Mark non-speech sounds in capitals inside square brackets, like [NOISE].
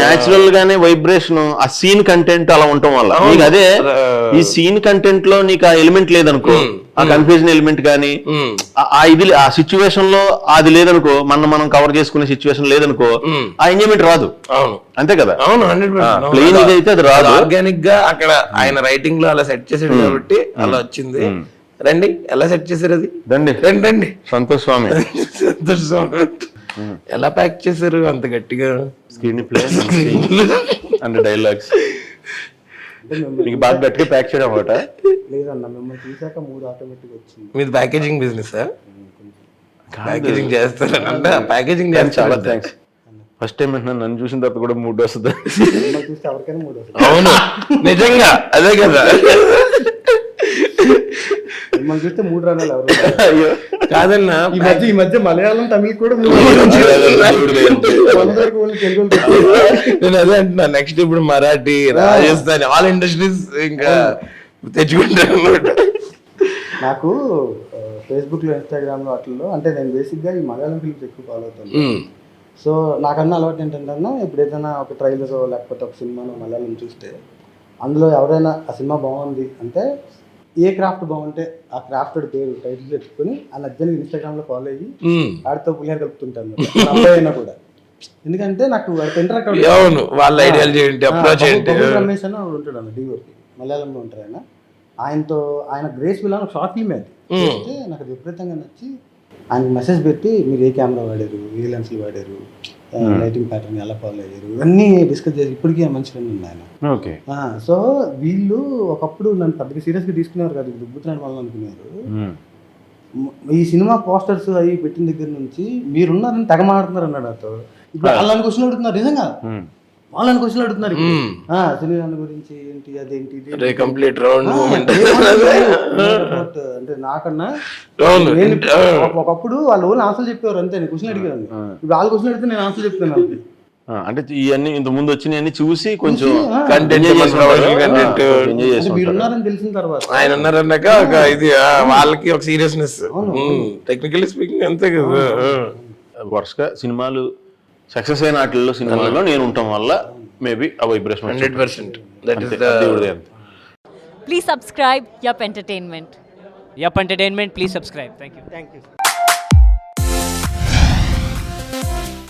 Natural గానే vibration ఆ scene content అలా ఉండటం వల్ల. నీకు అదే ఈ సీన్ కంటెంట్లో నీకు ఆ ఎలిమెంట్ లేదనుకో ఆ కన్ఫ్యూజన్ ఎలిమెంట్ కానీ. ఆ- ఇది ఆ సిచ్యువేషన్లో అది లేదనుకో మనం మనం కవర్ చేసుకునే సిచ్యువేషన్ లేదనుకో. ఆ ఎంజాయ్మెంట్ రాదు. అవును. అంతే కదా? అవును హండ్రెడ్ plain ఇది అయితే అది రాదు. ఆర్గానిక్గా అక్కడ ఆయన రైటింగ్లో అలా సెట్ చేసాడు కాబట్టి అలా వచ్చింది. రండి ఎలా సెట్ చేశారు అది? దండి రండి రండి. సంతోష్ స్వామి. [LAUGHS] సంతోష్ స్వామి. ఎలా ప్యాక్ చేశారు అంత గట్టిగా? స్క్రీన్ ప్లే అండ్ డైలాగ్స్ నీకు బాగా గట్టిగా ప్యాక్ చేయడం లేదన్న మిమ్మల్ని చూసాక మూడు ఆటోమేటిక్ వచ్చింది. మీది ప్యాకేజింగ్ బిజినెస్ ప్యాకేజింగ్ చేస్తారు అంటే ప్యాకేజింగ్ చాలా థ్యాంక్స్ ఫస్ట్ టైం వింటున్నాను నన్ను చూసిన తర్వాత కూడా మూడు వస్తుంది. మిమ్మల్ని చూస్తే ఎవరికైనా మూడు వస్తుంది. అవును. నిజంగా. అదే కదా. [LAUGHS] మిమ్మల్ని చూస్తే మూడు రాణాలు ఎవరు కాదన్నా ఈ మధ్య ఈ మధ్య మలయాళం తమిళ కూడా నేను అదే అంటున్నా నెక్స్ట్ ఇప్పుడు మరాఠీ రాజస్థాన్ ఆల్ ఇండస్ట్రీస్ ఇంకా తెచ్చుకుంటాను నాకు ఫేస్బుక్లో ఇన్స్టాగ్రామ్లో వాటిల్లో అంటే నేను బేసిక్గా ఈ మలయాళం ఫిల్మ్స్ ఎక్కువ ఫాలో అవుతాను. సో నాకన్నా అలవాటు ఏంటంటే అన్న ఇప్పుడు ఏదైనా ఒక ట్రైలర్ లేకపోతే ఒక సినిమాను మలయాళం చూస్తే అందులో ఎవరైనా ఆ సినిమా బాగుంది అంటే ఏ క్రాఫ్ట్ బాగుంటే ఆ క్రాఫ్ట్ పేరు టైటిల్ పెట్టుకొని ఆ నచ్చని ఇన్స్టాగ్రామ్లో ఫాలో అయ్యి. ఆడితో పులిహార కలుపుతుంటాను. అబ్బాయి అయినా కూడా. ఎందుకంటే నాకు వాడితో ఇంటరాక్ట్ అవును. వాళ్ళ ఐడియాలజీ ఏంటి అప్రోచ్ ఏంటి రమేష్ అని ఉంటాడు అన్న డిఓపి మలయాళంలో ఉంటారు ఆయన. ఆయనతో ఆయన గ్రేస్ విల్ అని షార్ట్ ఫిల్మ్ అది. నాకు విపరీతంగా నచ్చి ఆయనకు మెసేజ్ పెట్టి మీరు ఏ కెమెరా వాడారు? ఏ లెన్స్లు వాడారు? లైటింగ్ ప్యాటర్న్ ఎలా ఫాలో అయ్యారు ఇవన్నీ డిస్కస్ చేసి ఇప్పటికీ మంచి ఫ్రెండ్ ఉంది ఆయన ఓకే సో వీళ్ళు ఒకప్పుడు నన్ను పెద్దగా సీరియస్గా తీసుకునేవారు కాదు. దుబ్బుతున్నాడు వాళ్ళు అనుకునేవారు మ్, ఈ సినిమా పోస్టర్స్ అవి పెట్టిన దగ్గర నుంచి మీరున్నారని తెగ మాడుతున్నారు అన్నాడు నాతో ఇప్పుడు వాళ్ళని క్వశ్చన్ అడుగుతున్నారు. నిజంగా? వాళ్ళని క్వశ్చన్ అడుగుతున్నారు ఇప్పుడు. ఆ, సినిమా గురించి ఏంటి అదేంటి ఇది కంప్లీట్ రౌండ్ మూమెంట్ అంటే నాకన్నా ఒకప్పుడు వాళ్ళు ఆన్సర్ చెప్పేవారు అంతే నేను క్వశ్చన్ అడిగాను ఇప్పుడు వాళ్ళు క్వశ్చన్ అడిగితే నేను ఆన్సర్ చెప్తాను వాళ్ళకి. అంటే ఇవన్నీ ఇంత ముందు వచ్చినవన్నీ చూసి కొంచెం కంటెంట్ మీరు ఉన్నారని తెలిసిన తర్వాత. ఆయన ఉన్నారన్నాక ఒక ఇది వాళ్ళకి ఒక సీరియస్నెస్ టెక్నికల్లీ స్పీకింగ్ అంతే కదా. వరుసగా సినిమాలు సక్సెస్ అయిన ఆటలలో సినిమాలలో నేను ఉండటం వల్ల మేబీ ఆ vibration hundred percent. Please subscribe yup entertainment yup entertainment please subscribe thank you thank you